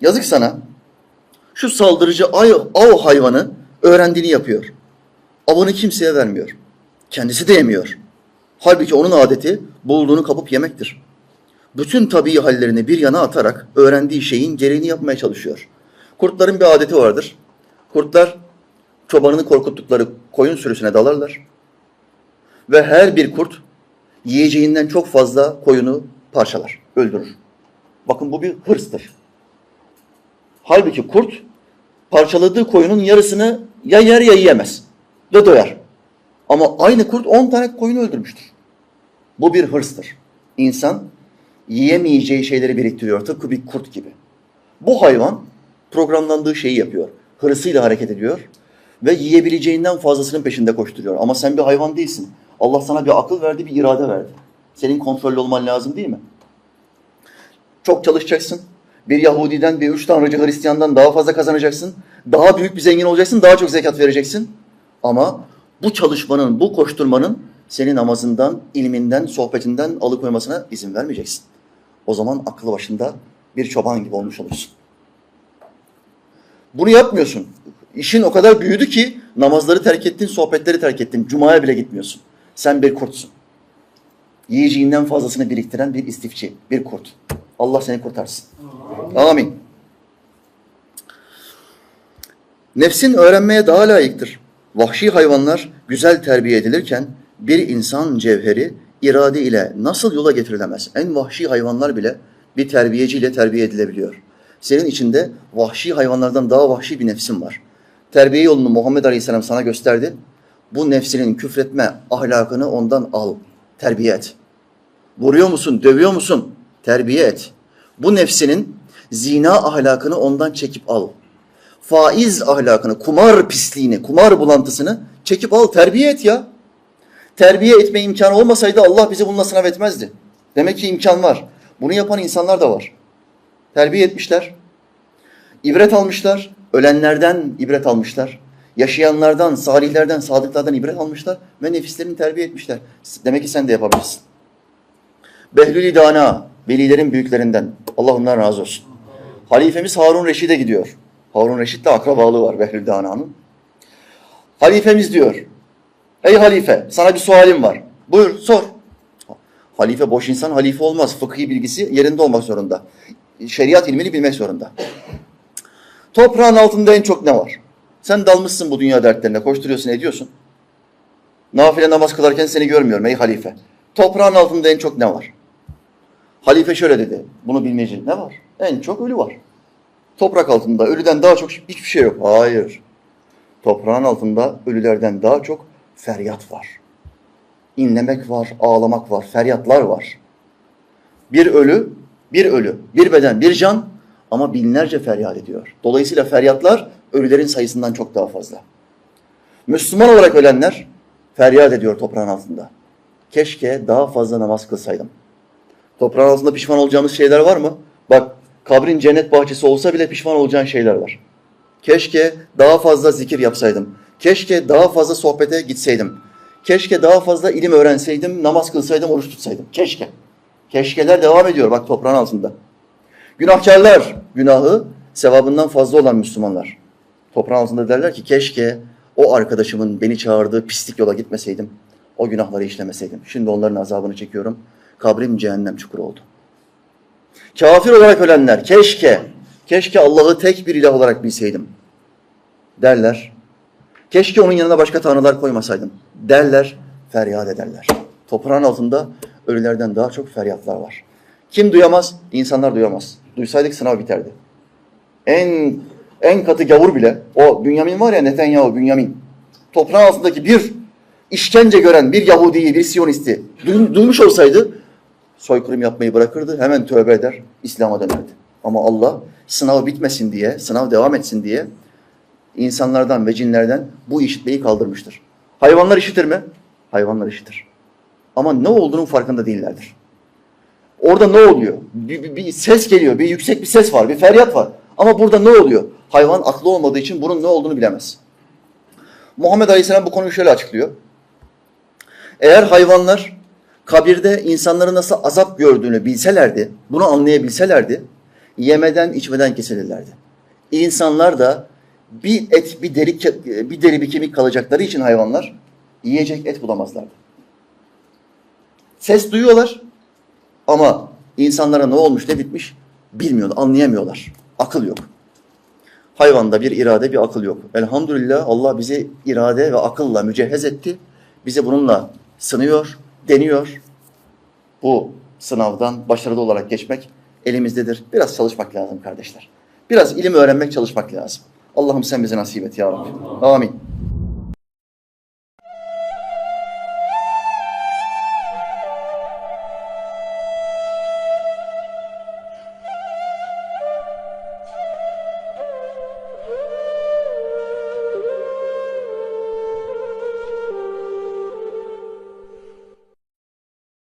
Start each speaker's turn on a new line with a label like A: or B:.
A: Yazık sana. Şu saldırıcı ay, av hayvanı öğrendiğini yapıyor. Avını kimseye vermiyor. Kendisi de yemiyor. Halbuki onun adeti bulduğunu kapıp yemektir. Bütün tabii hallerini bir yana atarak öğrendiği şeyin gereğini yapmaya çalışıyor. Kurtların bir adeti vardır. Kurtlar çobanını korkuttukları koyun sürüsüne dalarlar. Ve her bir kurt yiyeceğinden çok fazla koyunu parçalar, öldürür. Bakın bu bir hırstır. Halbuki kurt parçaladığı koyunun yarısını ya yer ya yiyemez ve doyar. Ama aynı kurt 10 tane koyun öldürmüştür. Bu bir hırstır. İnsan yiyemeyeceği şeyleri biriktiriyor tıpkı bir kurt gibi. Bu hayvan programlandığı şeyi yapıyor. Hırsıyla hareket ediyor ve yiyebileceğinden fazlasının peşinde koşturuyor. Ama sen bir hayvan değilsin. Allah sana bir akıl verdi, bir irade verdi. Senin kontrollü olman lazım değil mi? Çok çalışacaksın. Bir Yahudiden, bir üç tanrıcı Hristiyandan daha fazla kazanacaksın. Daha büyük bir zengin olacaksın, daha çok zekat vereceksin. Ama bu çalışmanın, bu koşturmanın seni namazından, ilminden, sohbetinden alıkoymasına izin vermeyeceksin. O zaman aklı başında bir çoban gibi olmuş olursun. Bunu yapmıyorsun. İşin o kadar büyüdü ki namazları terk ettin, sohbetleri terk ettin. Cuma'ya bile gitmiyorsun. Sen bir kurtsun. Yiyeceğinden fazlasını biriktiren bir istifçi, bir kurt. Allah seni kurtarsın. Amin. Nefsin öğrenmeye daha layıktır. Vahşi hayvanlar güzel terbiye edilirken bir insan cevheri irade ile nasıl yola getirilemez? En vahşi hayvanlar bile bir terbiyeciyle terbiye edilebiliyor. Senin içinde vahşi hayvanlardan daha vahşi bir nefsin var. Terbiye yolunu Muhammed Aleyhisselam sana gösterdi. Bu nefsinin küfretme ahlakını ondan al, terbiye et. Vuruyor musun, dövüyor musun? Terbiye et. Bu nefsinin zina ahlakını ondan çekip al. Faiz ahlakını, kumar pisliğini, kumar bulantısını çekip al, terbiye et ya. Terbiye etme imkanı olmasaydı Allah bizi bununla sınav etmezdi. Demek ki imkan var. Bunu yapan insanlar da var. Terbiye etmişler. İbret almışlar. Ölenlerden ibret almışlar. Yaşayanlardan, salihlerden, sadıklardan ibret almışlar ve nefislerini terbiye etmişler. Demek ki sen de yapabilirsin. Behlül-i Dana, velilerin büyüklerinden. Allah ondan razı olsun. Halifemiz Harun Reşid'e gidiyor. Harun Reşid'de akrabalığı var Behlül Dana'nın. Halifemiz diyor, ey halife sana bir sualim var. Buyur sor. Halife boş insan halife olmaz. Fıkhi bilgisi yerinde olmak zorunda. Şeriat ilmini bilmek zorunda. Toprağın altında en çok ne var? Sen dalmışsın bu dünya dertlerine, koşturuyorsun, ediyorsun. Nafile namaz kılarken seni görmüyorum ey halife. Toprağın altında en çok ne var? Halife şöyle dedi, bunu bilmeyecek ne var? En çok ölü var. Toprak altında ölüden daha çok hiçbir şey yok. Hayır. Toprağın altında ölülerden daha çok feryat var. İnlemek var, ağlamak var, feryatlar var. Bir ölü, bir ölü, bir beden, bir can ama binlerce feryat ediyor. Dolayısıyla feryatlar ölülerin sayısından çok daha fazla. Müslüman olarak ölenler feryat ediyor toprağın altında. Keşke daha fazla namaz kılsaydım. Toprağın altında pişman olacağımız şeyler var mı? Bak kabrin cennet bahçesi olsa bile pişman olacağın şeyler var. Keşke daha fazla zikir yapsaydım. Keşke daha fazla sohbete gitseydim. Keşke daha fazla ilim öğrenseydim, namaz kılsaydım, oruç tutsaydım. Keşke. Keşkeler devam ediyor bak toprağın altında. Günahkarlar günahı sevabından fazla olan Müslümanlar. Toprağın altında derler ki keşke o arkadaşımın beni çağırdığı pislik yola gitmeseydim. O günahları işlemeseydim. Şimdi onların azabını çekiyorum. Kabrim cehennem çukuru oldu. Kafir olarak ölenler keşke, keşke Allah'ı tek bir ilah olarak bilseydim derler. Keşke onun yanına başka tanrılar koymasaydım derler, feryat ederler. Toprağın altında ölülerden daha çok feryatlar var. Kim duyamaz? İnsanlar duyamaz. Duysaydık sınav biterdi. En en katı gavur bile, o Bünyamin var ya Netanyahu, Bünyamin. Toprağın altındaki bir işkence gören bir Yahudiyi, bir Siyonisti duy- duymuş olsaydı soykırım yapmayı bırakırdı, hemen tövbe eder, İslam'a dönerdi. Ama Allah sınav bitmesin diye, sınav devam etsin diye insanlardan ve cinlerden bu işitmeyi kaldırmıştır. Hayvanlar işitir mi? Hayvanlar işitir. Ama ne olduğunun farkında değillerdir. Orada ne oluyor? Bir, bir- bir ses geliyor, bir yüksek bir ses var, bir feryat var. Ama burada ne oluyor? Hayvan aklı olmadığı için bunun ne olduğunu bilemez. Muhammed Aleyhisselam bu konuyu şöyle açıklıyor. Eğer hayvanlar kabirde insanların nasıl azap gördüğünü bilselerdi, bunu anlayabilselerdi, yemeden içmeden kesilirlerdi. İnsanlar da bir et, bir deri, bir deri, bir kemik kalacakları için hayvanlar yiyecek et bulamazlardı. Ses duyuyorlar ama insanlara ne olmuş ne bitmiş bilmiyorlar, anlayamıyorlar. Akıl yok. Hayvanda bir irade, bir akıl yok. Elhamdülillah Allah bizi irade ve akılla mücehhez etti. Bizi bununla sınıyor, deniyor. Bu sınavdan başarılı olarak geçmek elimizdedir. Biraz çalışmak lazım kardeşler. Biraz ilim öğrenmek, çalışmak lazım. Allah'ım sen bize nasip et ya Rabbi. Amin.